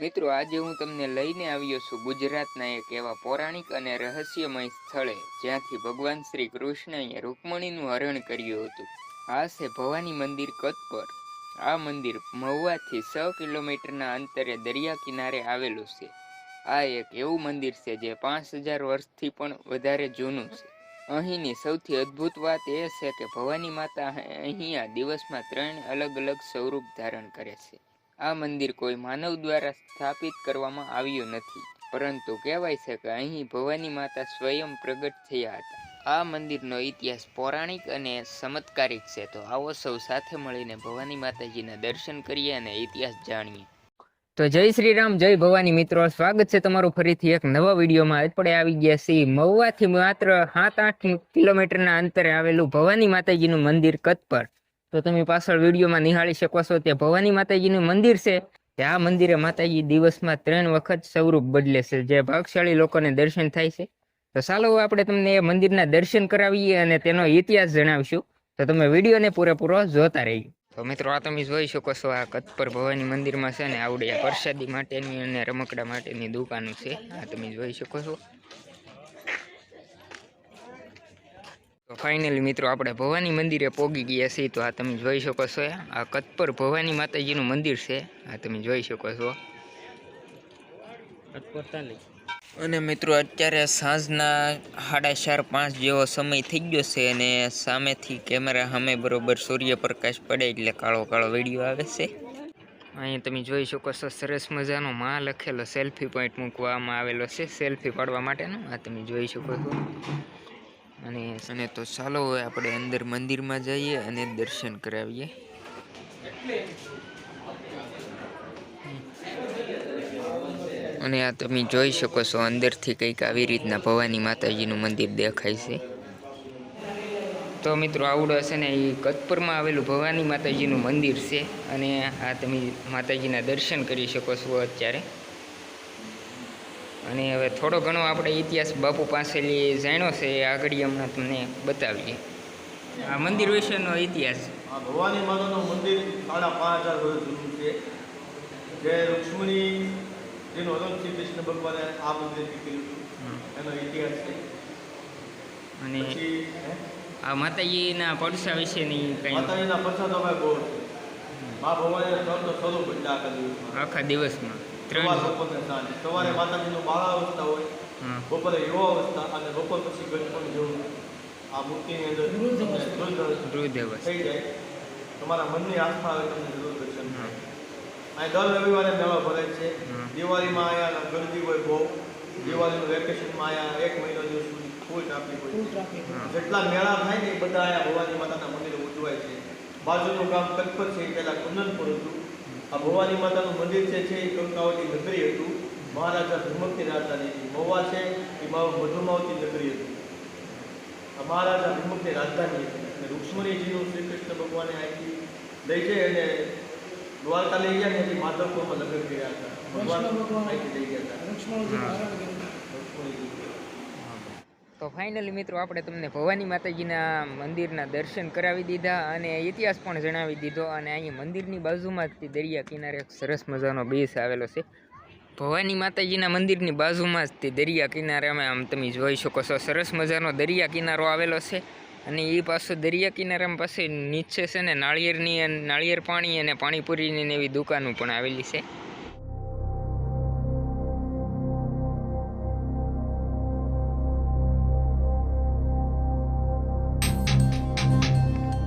મિત્રો, આજે હું તમને લઈને આવ્યો છું ગુજરાતના એક એવા પૌરાણિક અને રહસ્યમય સ્થળે, જ્યાંથી ભગવાન શ્રી કૃષ્ણએ રૂકમણીનું હરણ કર્યું હતું. આ છે ભવાની મંદિર કદ પર. આ મંદિર મહુવાથી છ કિલોમીટરના અંતરે દરિયા કિનારે આવેલું છે. આ એક એવું મંદિર છે જે પાંચ હજાર વર્ષથી પણ વધારે જૂનું છે. અહીંની સૌથી અદ્ભુત વાત એ છે કે ભવાની માતા અહીંયા દિવસમાં ત્રણ અલગ અલગ સ્વરૂપ ધારણ કરે છે. આ મંદિર કોઈ માનવ દ્વારા સ્થાપિત કરવામાં આવ્યું નથી. પરંતુ કહેવાય છે કે અહીં ભવાની માતા સ્વયં પ્રગટ થયા હતા. આ મંદિરનો ઇતિહાસ પૌરાણિક અને ચમત્કારિક છે. તો આવો સૌ સાથે મળીને ભવાની માતાજીના દર્શન કરીએ અને ઇતિહાસ જાણીએ. તો જય શ્રી રામ, જય ભવાની મિત્રો. સ્વાગત છે તમારું ફરીથી એક નવા વિડીયોમાં. આપણે આવી ગયા છીએ મહુવાથી માત્ર સાત આઠ કિલોમીટરના અંતરે આવેલું ભવાની માતાજીનું મંદિર કચ્છ પર. તો તમે પાછળ વિડીયોમાં નિહાળી શકો છો તે ભવાની માતાજીનું મંદિર છે. તે આ મંદિરે માતાજી દિવસમાં ત્રણ વખત સ્વરૂપ બદલે છે, જે ભાગશાળી લોકોને દર્શન થાય છે. તો ચાલો આપણે તમને એ મંદિરના દર્શન કરાવીએ અને તેનો ઇતિહાસ જણાવીશું. તો તમે વિડીયોને પૂરેપૂરો જોતા રહીએ. તો મિત્રો આ તમે જોઈ શકો છો, આ કચ્છપર ભવાની મંદિરમાં છે ને આવડે પ્રસાદી માટેની અને રમકડા માટેની દુકાનો છે. આ તમે જોઈ શકો છો. તો ફાઇનલી મિત્રો આપણે ભવાની મંદિરે પોગી ગયા છીએ. તો આ તમે જોઈ શકો છો. આ કતપર ભવાની માતાજીનું મંદિર છે. આ તમે જોઈ શકો છો. અને મિત્રો અત્યારે સાંજના સાડા ચાર પાંચ જેવો સમય થઈ ગયો છે અને સામેથી કેમેરા સામે બરોબર સૂર્યપ્રકાશ પડે એટલે કાળો કાળો વીડિયો આવે છે. અહીંયા તમે જોઈ શકો છો સરસ મજાનો માં લખેલો સેલ્ફી પોઈન્ટ મૂકવામાં આવેલો છે. સેલ્ફી પાડવા માટેનો. આ તમે જોઈ શકો છો. અને અને તો ચાલો હવે આપણે અંદર મંદિરમાં જઈએ અને દર્શન કરાવીએ. અને આ તમે જોઈ શકો છો, અંદરથી કંઈક આવી રીતના ભવાની માતાજીનું મંદિર દેખાય છે. તો મિત્રો આવડો છે ને એ કચ્છપરમાં આવેલું ભવાની માતાજીનું મંદિર છે. અને આ તમે માતાજીના દર્શન કરી શકો છો અત્યારે. અને હવે થોડો ઘણો આપણે ઇતિહાસ બાપુ પાસેથી જાણ્યો છે એ આગળ હમણાં તમને બતાવીએ. આ મંદિર વિશેનો ઇતિહાસ. આ ભવાની માતાનું મંદિર સાડા પાંચ હજાર વર્ષ જૂનું છે. જે રૂક્ષ્મણી જેનું હરણ શ્રી કૃષ્ણ ભગવાને આ મંદિર કર્યું એનો ઇતિહાસ છે. અને આ માતાજીના પડસા વિશેની કંઈ? માતાજીના તો અમે બહુ છે. મા ભવાની ત્રણ તો સ્વરૂપ આખા દિવસમાં. ત્રણ બપોર ને સવારે માતાજીનું હોય બપોરે યુવા અવસ્થા અને બપોર પછી ગણપણ જેવું આ મૂર્તિની અંદર થઈ જાય. તમારા મનની આસ્થા આવે તમને જરૂર દર્શન અહીં દર રવિવારે મેળો ભરાય છે. દિવાળીમાં અહીંયા ગરદી હોય બહુ. દિવાળીનું વેકેશનમાં અહીંયા એક મહિનો દિવસ સુધી ફૂલ ટ્રાફિક હોય જેટલા મેળા થાય ને એ બધા અહીંયા ભવાની માતાના મંદિરે ઉજવાય છે. બાજુનું ગામ કચ્છપર છે પેલા પહેલાં કુંદનપુર હતું. આ ભવાની માતાનું મંદિર છે છે એ કંકાવતી નગરી હતું. મહારાજા ભીમકની રાજધાની મહુવા છે એ મધુમાવતી નગરી હતી. આ મહારાજા ભીમકની રાજધાની હતી. અને રૂક્ષ્મણીજીનું શ્રી કૃષ્ણ ભગવાને અહીંથી લઈ જઈ અને દ્વારકા લઈ ગયા ને એથી માધવપુરમાં લગ્ન કર્યા હતા. ભગવાન અહીંથી લઈ ગયા હતા. રૂક્ષ્મણીજી. તો ફાઇનલી મિત્રો આપણે તમને ભવાની માતાજીના મંદિરના દર્શન કરાવી દીધા અને ઇતિહાસ પણ જણાવી દીધો અને અહીં મંદિરની બાજુમાં જ દરિયા કિનારે એક સરસ મજાનો બેસ આવેલો છે. ભવાની માતાજીના મંદિરની બાજુમાં જ તે દરિયા કિનારે અમે આમ તમે જોઈ શકો છો, સરસ મજાનો દરિયા કિનારો આવેલો છે અને એ પાછો દરિયા કિનારા પાસે નીચે છે ને નાળિયેરની નાળિયેર પાણી અને પાણીપુરીની એવી દુકાનો પણ આવેલી છે.